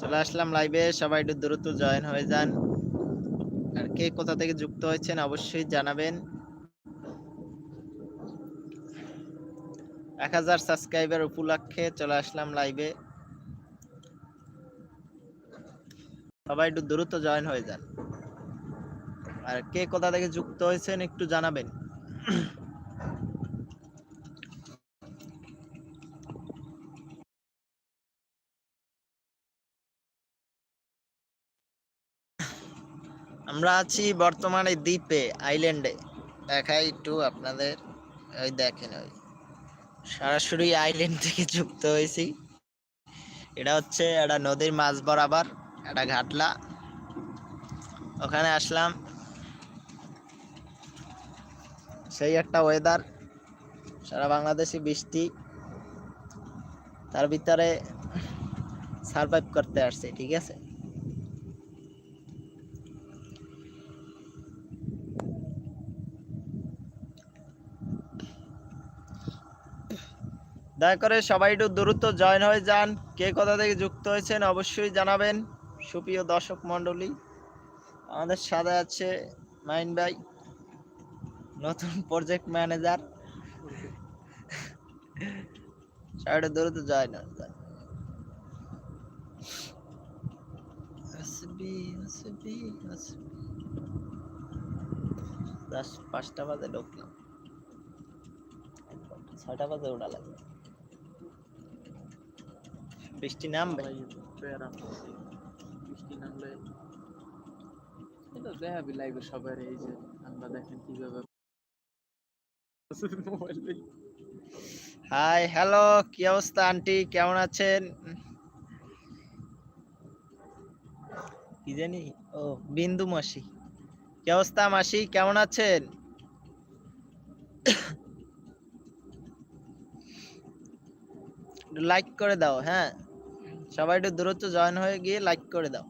চলে আসলাম লাইভে সবাই একটু দ্রুত জয়েন হয়ে যান। আর কে কোথা থেকে যুক্ত হয়েছেন অবশ্যই জানাবেন। এক হাজার সাবস্ক্রাইবার উপলক্ষে চলে আসলাম লাইভে সবাই একটু দ্রুত জয়েন হয়ে যান। আর কে কোথা থেকে যুক্ত হয়েছেন একটু জানাবেন। আমরা আছি বর্তমানে দ্বীপে, আইল্যান্ডে। দেখাই একটু আপনাদের, ওই দেখেন ওই। সরাসরি আইল্যান্ড থেকে যুক্ত হয়েছি। এটা হচ্ছে একটা নদীর মাছ বরাবর, একটা ঘাটলা। ওখানে আসলাম। সেই একটা ওয়েদার সারা বাংলাদেশে বৃষ্টি। তার ভিতরে সারভাইভ করতে আসছে, ঠিক আছে? দয়া করে সবাই একটু দ্রুত জয়েন হয়ে যান। কে কোথা থেকে যুক্ত হয়েছেন অবশ্যই জানাবেন। সুপ্রিয় দর্শক মণ্ডলী, আমাদের সাথে আছে মাইন ভাই, নতুন প্রজেক্ট ম্যানেজার সবাই একটু দ্রুত জয়েন হয়ে যান। পাঁচটা বাজে ঢুকলাম। ছটা বাজে ওটা লাগবে বৃষ্টি নামবে? বৃষ্টি নামলে এটা দেখাবি লাইভে সবার এই যে আমরা দেখেন কীভাবে হাই হ্যালো কি অবস্থা আন্টি? কেমন আছেন? কি জানি? ও বিন্দু মাসি। কি অবস্থা মাসি? কেমন আছেন? লাইক করে দাও হ্যাঁ। সবাই একটু দ্রুত জয়েন হয়ে গিয়ে লাইক করে দাও।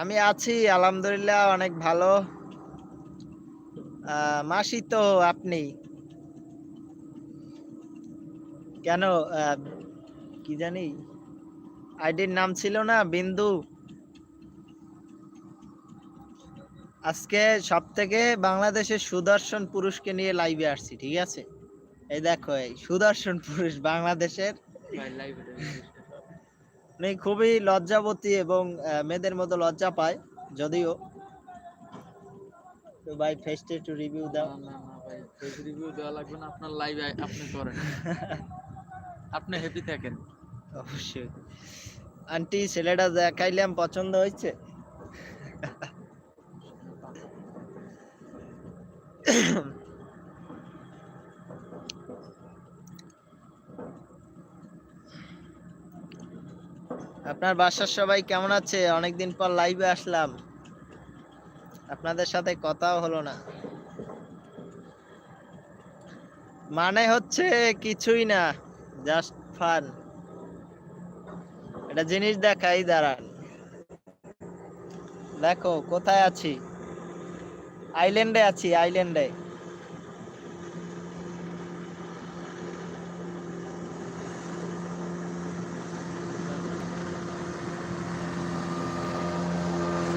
আমি আছি, আলহামদুলিল্লাহ, অনেক ভালো। মাসি তো আপনি। কেন কি জানি আইডির নাম ছিল না, বিন্দু। আজকে সব থেকে বাংলাদেশের সুদর্শন পুরুষকে নিয়ে লাইভে আসছি, ঠিক আছে? এই দেখো এই সুদর্শন পুরুষ বাংলাদেশের। উনি খুবই লজ্জাবতী এবং মেয়েদের মতো লজ্জা পায় যদিও। তো ভাই ফেস্টে একটু রিভিউ দাও। না না ভাই পেজ রিভিউ দেওয়া লাগবে না আপনার লাইভে আপনি করেন। আপনি হ্যাপি থাকেন। অবশ্যই। আন্টি ছেলেটা দেখাইলাম পছন্দ হয়েছে। আপনার বাসার সবাই কেমন আছে? অনেকদিন পর লাইভে আসলাম। আপনাদের সাথে কথাও হলো না। মানে হচ্ছে কিছুই না জাস্ট ফান একটা জিনিস দেখাই, দাঁড়ান। দেখো, কোথায় আছি? আইল্যান্ডে আছি আইল্যান্ডে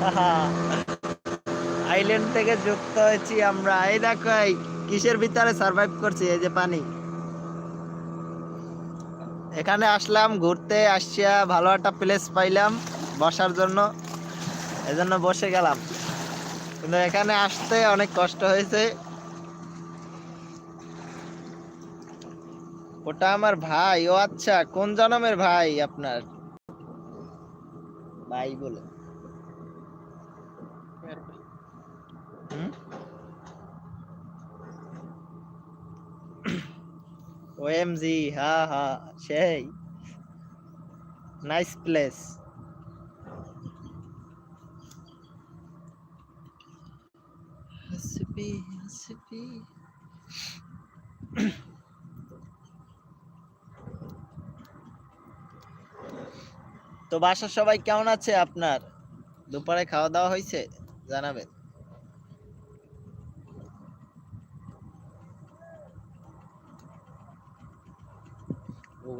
আইল্যান্ড থেকে যুক্ত হয়েছি আমরা। এই দেখো, এই কিসের ভিতরে সার্ভাইভ করছি? এই যে পানি। এখানে আসলাম, ঘুরতে আসছিয়া ভালো একটা প্লেস পাইলাম বসার জন্য। এজন্য বসে গেলাম। কিন্তু এখানে আসতে অনেক কষ্ট হয়েছে। ওটা আমার ভাই। ও আচ্ছা কোন জনমের ভাই আপনার? ভাই বলে। ওএমজি হ্যাঁ হ্যাঁ সেই নাইস প্লেস হাসবি হাসবি তো বাসার সবাই কেমন আছে আপনার? দুপুরে খাওয়া দাওয়া হয়েছে? জানাবেন।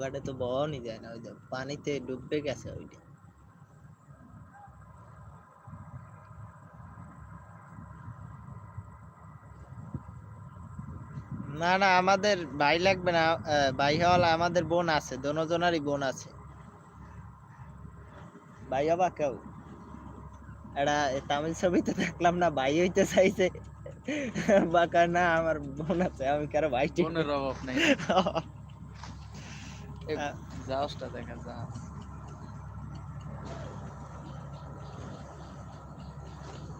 নৌকাটা তো বহনই যায় না ওই যে পানিতে ডুববে গেছে ওইটা। না না আমাদের ভাই লাগবে না ভাই হওয়ালা আমাদের বোন আছে দোনোজনারই বোন আছে। ভাই হবা কেউ? এটা তামিল ছবিতে দেখলাম না ভাই হইতে চাইছে। বাকা না আমার বোন আছে আমি কারও ভাই ঠিক বোনের অভাব নেই। জাহাজটা দেখা জাহাজ।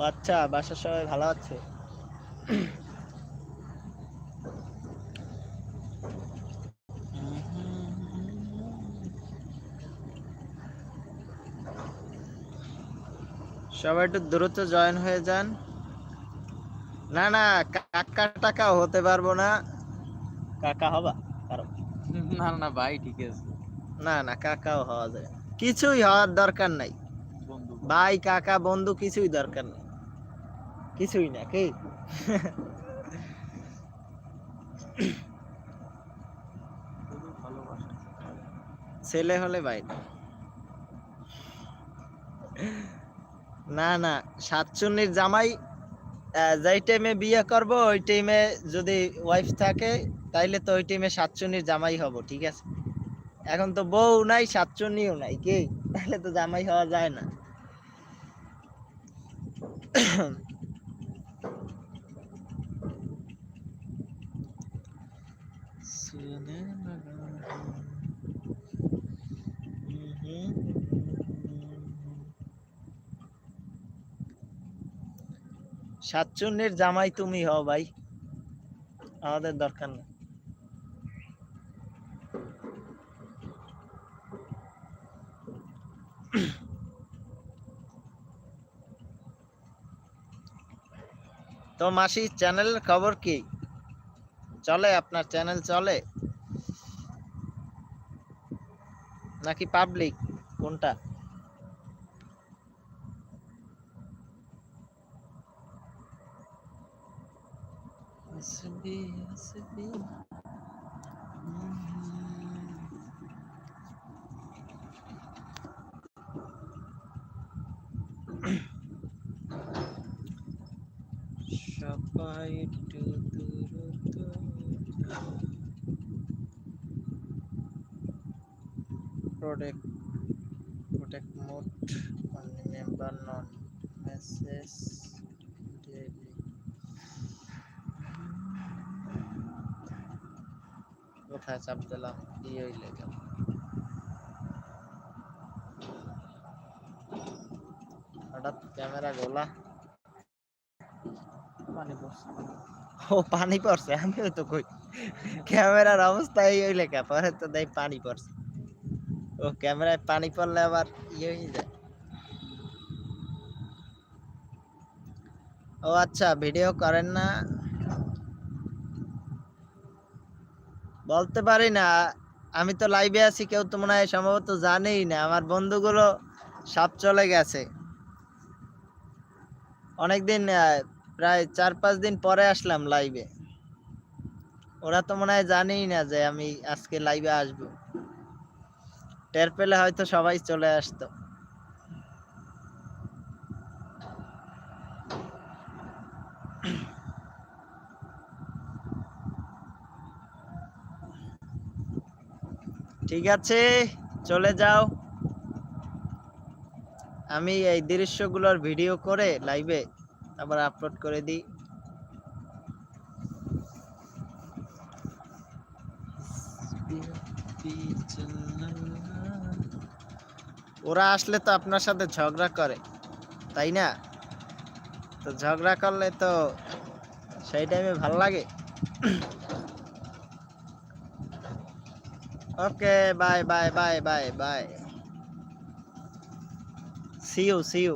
আচ্ছা বাসার সবাই ভালো আছে? সবাই একটু দ্রুত জয়েন হয়ে যান। না না কাকা টাকা হতে পারব না। কাকা হবা। না না ভাই ঠিক আছে। না না কাকাও হওয়া যায়। কিছুই হওয়ার দরকার নাই। ভাই কাকা বন্ধু কিছুই দরকার নেই। কিছুই না কি? ছেলে হলে ভাই না। না সাতচুন্নির জামাই যেই টাইমে বিয়ে করব ওই টাইমে যদি ওয়াইফ থাকে তাইলে তো ওই টিমে সাতচুনির জামাই হব, ঠিক আছে? এখন তো বউ নাই, সাতচুনিও নাই, কে? তাহলে তো জামাই হওয়া যায় না। সাতচুন্নির জামাই তুমি হও ভাই, আমাদের দরকার নেই তো মাসি চ্যানেলের খবর কি? চলে আপনার চ্যানেল চলে? নাকি পাবলিক কোনটা? সবাই একটু দ্রুত যাও। Protect protect mode only member non message daily কোথায় চাপ দিলাম কি হইলে গেল হঠাৎ ক্যামেরা গোলা পানি পড়ছে। ও, পানি পড়ছে? আমিও তো কই, ক্যামেরার অবস্থা এই হইলে কে? পরে তো দেখ পানি পড়ছে। ও, ক্যামেরায় পানি পড়লে আবার ইয়ে হয়ে যায়। ও আচ্ছা ভিডিও করেন না। বলতে পারি না, আমি তো লাইভে আছি, কেউ তো মনে হয় সম্ভবত জানেই না। আমার বন্ধুগুলো সাপ চলে গেছে। অনেকদিন প্রায় চার পাঁচ দিন পরে আসলাম লাইভে ওরা তো মনে হয় জানেই না যে আমি আজকে লাইভে আসব। টের পেলে হয়তো সবাই চলে আসতো। ঠিক আছে, চলে যাও। আমি এই দৃশ্যগুলোর ভিডিও করে লাইভে আবার আপলোড করে দিই। ওরা আসলে তো আপনার সাথে ঝগড়া করে, তাই না? তো ঝগড়া করলে তো সেই টাইমে ভালো লাগে। Okay bye bye bye bye bye see you see you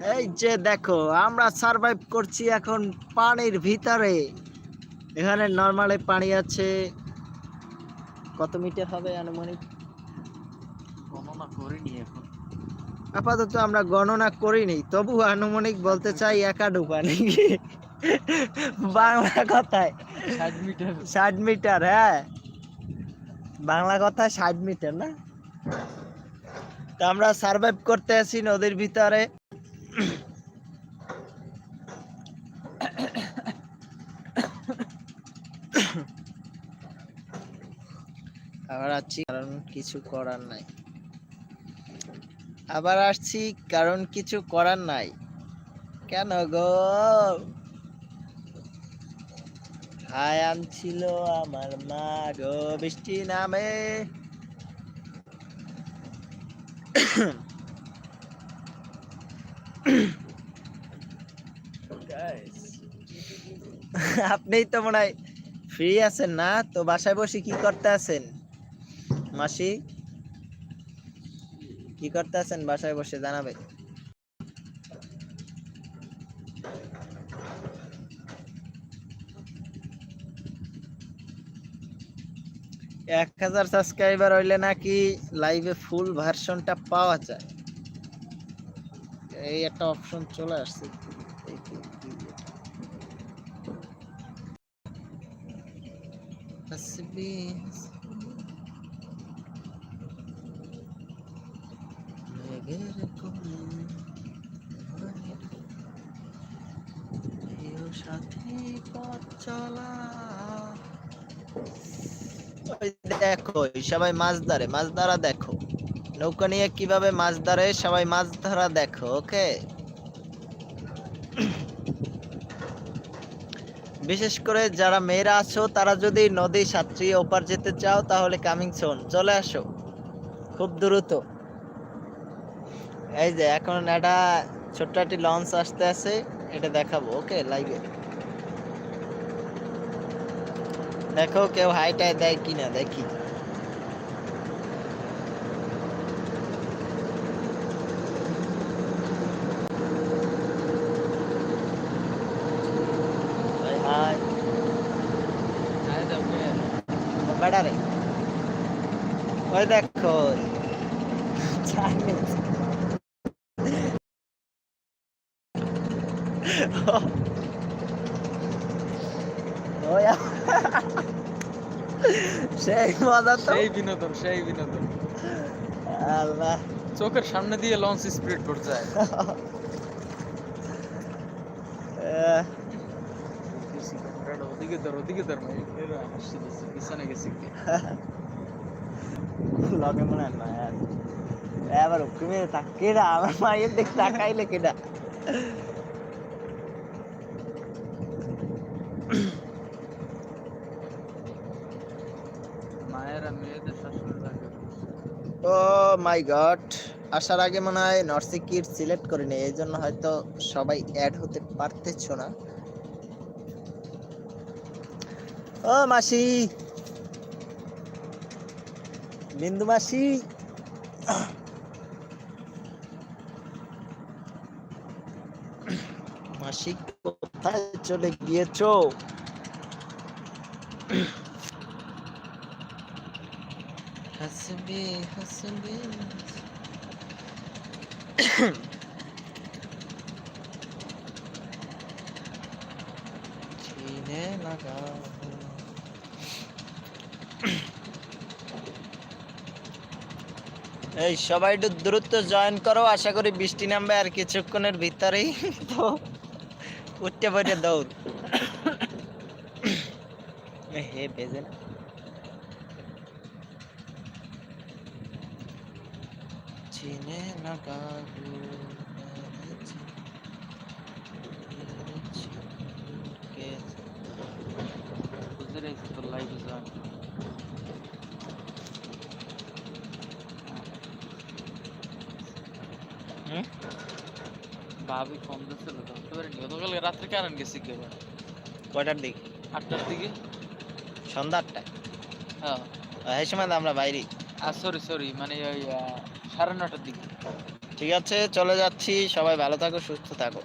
এই যে দেখো আমরা সারভাইভ করছি এখন পানির ভিতরে। এখানে নর্মালে পানি আছে কত মিটার হবে আনুমানিক? গণনা করিনি এখন। আপাতত আমরা গণনা করিনি তবু আনুমানিক বলতে চাই একা ডুবা নাকি বাংলা কথায়। ষাট মিটার ষাট মিটার হ্যাঁ। বাংলা কথায় ষাট মিটার না? তো আমরা সার্ভাইভ করতে আছি নদীর ভিতরে। আবার আসছি কারণ কিছু করার নাই। আবার আসছি, কারণ কিছু করার নাই। কেন গো? আনছিল আমার মা গো, বৃষ্টি নামে। আপনিই তো মনে হয় ফ্রি আছেন না, তো বাসায় বসে কি করতে আছেন? মাসি, কি করতে আছেন বাসায় বসে জানাবে এক হাজার সাবস্ক্রাইবার হইলে নাকি লাইভে ফুল ভার্সনটা পাওয়া যায়। এই একটা অপশন চলে আসছে কি এটা। হাসবি মেঘের কোলে ঘুমায় প্রিয় দেখো সবাই মাছ ধরে, মাছ ধরা দেখো। নৌকা নিয়ে কীভাবে মাছ ধরে, সবাই মাছ ধরা দেখো, ওকে? বিশেষ করে যারা মেয়েরা আছো, তারা যদি নদী, সাঁতরি, ওপার যেতে চাও, তাহলে কামিং সোন চলে আসো। খুব দ্রুত। এই যে, এখন একটা ছোট্ট একটি লঞ্চ আসতে আছে, এটা দেখাবো ওকে লাইভে দেখো কেউ হাইটাই দেয় কিনা, দেখি। বেড়া রে ওই দেখো, Chinese. ওই আ- সেই মজা তো। সেই বিনোদন সেই বিনোদন। আল্লাহ। চোখের সামনে দিয়ে লঞ্চ স্পিড করতে যায়। আহ, ওদিকে ধর ওদিকে ধর ভাই। হাসি দিছি পিছনে গেছি। লগে মনে হয় না আর। এবার তুমি কেডা আমার মায়ের দিক তাকাইলে কেডা মায়েরা মেয়েদের শাশুড়ি লাগে ও মাই গড, আসার আগে মনে হয় নর্সি কিট সিলেক্ট করিনি, এই জন্য হয়তো সবাই অ্যাড হতে পারতেছ না। ও মাসি, বিন্দু মাসি। মাসি, কোথায় চলে গিয়েছো? এই, সবাই একটু দ্রুত জয়েন করো, আশা করি বৃষ্টি নামবে আর কিছুক্ষণের ভিতরেই তো উঠতে পড়ে দৌড়। হে, বেজে না চিনে লাগা বুঝতে রেখেছি তোর লাইফে জয়েন হুম? ভাবি ফোন দিচ্ছিল ধরতে পারিনি গতকালকে রাত্রে কারেন্ট গেছি কে কয়টার দিক? আটটার দিকে। সন্ধ্যা আটটায়? হ্যাঁ। সময় আমরা বাইরে আর সরি সরি মানে ওই সাড়ে নটার দিকে। ঠিক আছে চলে যাচ্ছি। সবাই ভালো থাকো সুস্থ থাকো।